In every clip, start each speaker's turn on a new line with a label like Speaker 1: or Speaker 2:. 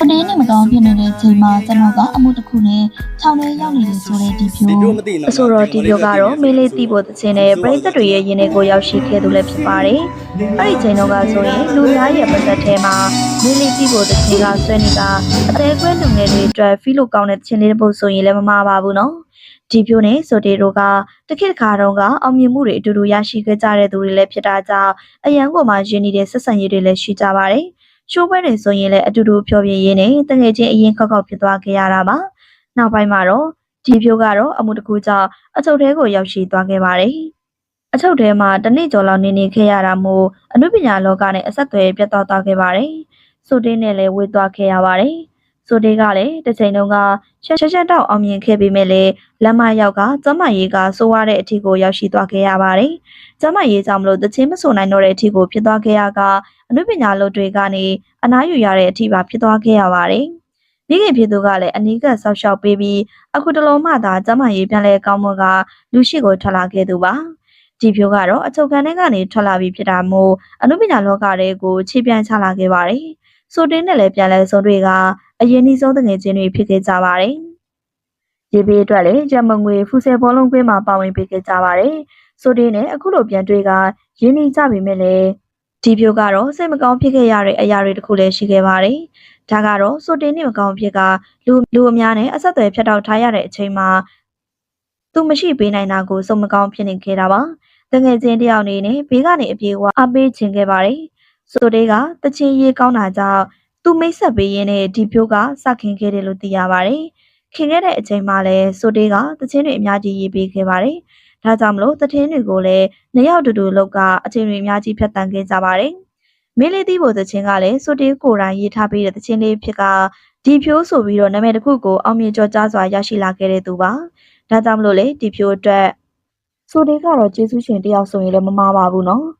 Speaker 1: ပတင်းနဲ့မကောင်းဖြစ်နေတဲ့အချိန်မှာကျွန်တော်ကအမှုတစ်ခုနဲ့ခြောက်ထဲရောက်နေတယ်ဆိုတဲ့ဒီဖြို
Speaker 2: ဒီလိုမသိနော်
Speaker 3: အဆိုတော်ဒီပြောကတော့မင်းလေးတီးဖို့တခြင်းနဲ့ပရိသတ်တွေရဲ့ယင်းတွေကိုရောက်ရှိခဲ့သူလည်းဖြစ်ပါတယ်။အဲ့ဒီချိန်တော့ကဆိုရင်လူသားရဲ့ပတ်သက်ထဲမှာမင်းလေးတီးဖို့တခြင်းကဆွဲနေကအသေးကွဲလူငယ်တွေအတွက်ဖီလို့ကောင်းတဲ့တခြင်းလေးတစ်ပုဒ်ဆိုရင်လည်းမမှားပါဘူးနော်။ဒီပြိုနဲ့ဆိုတေတို့ကတခေတ်ခါတုန်းကအောင်မြင်မှုတွေအတူတူရရှိခဲ့ကြတဲ့သူတွေလည်းဖြစ်တာကြောင့်အရန်ကိုမှရင်းနေတဲ့ဆက်ဆံရေးတွေလည်းရှိကြပါတယ်။ ရှိုးပွဲတွေဆိုရင်လည်းအတူတူဖြောပြရင်းနဲ့တငယ်ချင်းအရင်ခောက်ခောက်ဖြစ်သွားခဲ့ရတာပါ။နောက်ပိုင်းမှာတော့ဒီပြိုကတော့အမှုတစ်ခုကြောင့်အချုပ်ထဲကိုရောက်ရှိသွားခဲ့ပါတယ်။အချုပ်ထဲမှာတနေ့ကျော်လောက်နေနေခဲ့ရတာမို့အနုပညာလောကနဲ့အဆက်အသွယ်ပြတ်တောက်သွားခဲ့ပါတယ်။ဆိုတင်းနဲ့လည်းဝေသွားခဲ့ရပါတယ်။ ဆိုတင်းကလည်းတစ်ချိန်လုံးကရှက်ရှက်ရှက်တောက်အောင်မြင်ခဲ့ပေမဲ့လည်းလက်မရောက်ကကျမရေးကစိုးရတဲ့အထီကိုရောက်ရှိသွားခဲ့ရပါတယ်။ကျမရေးကြောင့်မလို့တချင်းမဆိုနိုင်တော့တဲ့အထီကိုဖြစ်သွားခဲ့ရကအနုပညာလောတွေကနေအနားယူရတဲ့အထီပါဖြစ်သွားခဲ့ရပါတယ်။မိခင်ဖြစ်သူကလည်းအနီးကပ်ဆောက်ရှောက်ပေးပြီးအခုတလုံးမှသာကျမရေးပြန်လဲကောင်းမွန်ကလူရှိကိုထွက်လာခဲ့သူပါဒီဖြိုးကတော့အချုပ်ခန်းထဲကနေထွက်လာပြီးဖြစ်တာမို့အနုပညာလောကတွေကိုခြေပြန်ချလာခဲ့ပါတယ် ဆိုတင်းနဲ့လည်းပြန်လဲဆုံးတွေကအရင်နှီးဆုံးတငယ်ချင်းတွေဖြစ်ခဲ့ကြပါတယ်ရေပေးအတွက်လည်းဂျမငွေဖူဆယ်ဘောလုံးကွင်းမှာပါဝင်ပေးခဲ့ကြပါတယ်ဆိုတင်းနဲ့အခုလိုပြန်တွေ့ကရင်းနှီးကြပေမဲ့လည်းဒီဖြိုးကတော့စိတ်မကောင်းဖြစ်ခဲ့ရတဲ့အရာတွေတခုလည်းရှိခဲ့ပါတယ်ဒါကတော့ဆိုတင်းနဲ့မကောင်းဖြစ်ကလူလူအများနဲ့အဆက်အသွယ်ဖြတ်တောက်ထားရတဲ့အချိန်မှာသူမရှိပေးနိုင်တာကိုစုံမကောင်းဖြစ်နေခဲ့တာပါတငယ်ချင်းတယောက်အနေနဲ့ဘေးကနေအပြေဝအပေးခြင်းခဲ့ပါတယ် ဆိုတဲ့ကတချင်းရေးကောင်းတာကြောင့်သူမိတ်ဆက်ပေးရင်းနဲ့ဒီဖြိုးကစခင်ခဲ့တယ်လို့သိရပါတယ်ခင်ခဲ့တဲ့အချိန်မှာလည်းဆိုတဲ့ကတချင်းတွေအများကြီးရေးပေးခဲ့ပါတယ်ဒါကြောင့်မလို့တထင်းတွေကိုလည်းနှစ်ယောက်တူတူလောက်ကအချိန်တွေအများကြီးဖြတ်တန်းခဲ့ကြပါတယ်မင်းလေးတီးဖို့တချင်းကလည်းဆိုတေးကိုယ်တိုင်ရေးထားပေးတဲ့တချင်းလေးဖြစ်ကဒီဖြိုးဆိုပြီးတော့နာမည်တစ်ခုကိုအောင်မြင်ကျော်ကြားစွာရရှိလာခဲ့တဲ့သူပါ။ဒါကြောင့်မလို့လေဒီဖြိုးအတွက်ဆိုဒီကတော့ကျေးဇူးရှင်တယောက်ဆိုရင်လည်းမမှားပါဘူးနော်။အ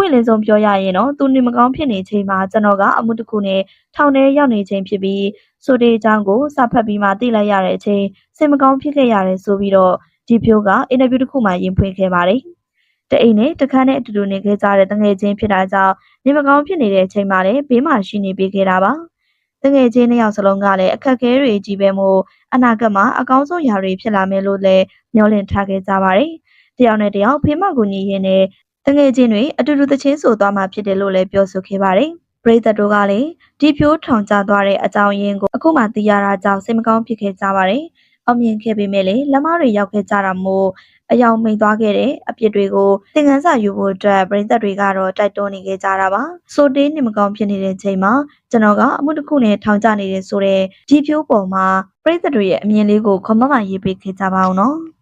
Speaker 3: ပွင့်လင်းဆုံးပြောရရင်တော့သူနေမကောင်းဖြစ်နေချိန်မှာကျွန်တော်ကအမှုတစ်ခုနဲ့ထောင်ထဲရောက်နေချိန်ဖြစ်ပြီးဆိုဒီအကြောင်းကိုစဖတ်ပြီးမှသိလိုက်ရတဲ့အချိန်စိတ်မကောင်းဖြစ်ခဲ့ရတယ်ဆိုပြီးတော့ဒီဖြိုးကအင်တာဗျူးတစ်ခုမှရင်ဖွင့်ခဲ့ပါတယ်။တအိမ်နဲ့တခန်းနဲ့အတူတူနေခဲ့ကြတဲ့တငယ်ချင်းဖြစ်တာကြောင့်နေမကောင်းဖြစ်နေတဲ့အချိန်မှာလည်းဘေးမှာရှိနေပေးခဲ့တာပါ။တငယ်ချင်းနှစ်ယောက်စလုံးကလည်းအခက်အခဲတွေကြီးပဲမို့အနာဂတ်မှာအကောင်းဆုံးຢာတွေဖြစ်လာမယ်လို့လည်းမျှော်လင့်ထားခဲ့ကြပါတယ်။တယောက်နဲ့တယောက်ဖေးမကူညီရင်းနဲ့တ ငယ်ချင်းတွေအတူတူသချင်းဆိုသွားမှာဖြစ်တယ်လို့လည်းပြောဆိုခဲ့ပါတယ်။ပရိသတ်တို့ကလည်းဒီဖြိုးထောင်ကျသွားတဲ့အကြောင်းရင်းကိုအခုမှသိရတာကြောင့်စိတ်မကောင်းဖြစ်ခဲ့ကြပါတယ်။အောင်မြင်ခဲ့ပေမဲ့လည်းလက်မတွေရောက်ခဲ့ကြတာမို့အယောင်မိန်သွားခဲ့တဲ့အပြစ်တွေကိုသင်ခန်းစာယူဖို့အတွက်ပရိသတ်တွေကတော့တိုက်တွန်းနေခဲ့ကြတာပါ။ဆိုတေးနေမကောင်းဖြစ်နေတဲ့ချိန်မှာကျွန်တော်ကအမှုတစ်ခုနဲ့ထောင်ကျနေတယ်ဆိုတော့ဒီဖြိုးပေါ်မှာပြည်သက်တွေရဲ့အမြင်လေးကိုခွန်မမရေးပေးခဲ့ကြပါအောင်နော်။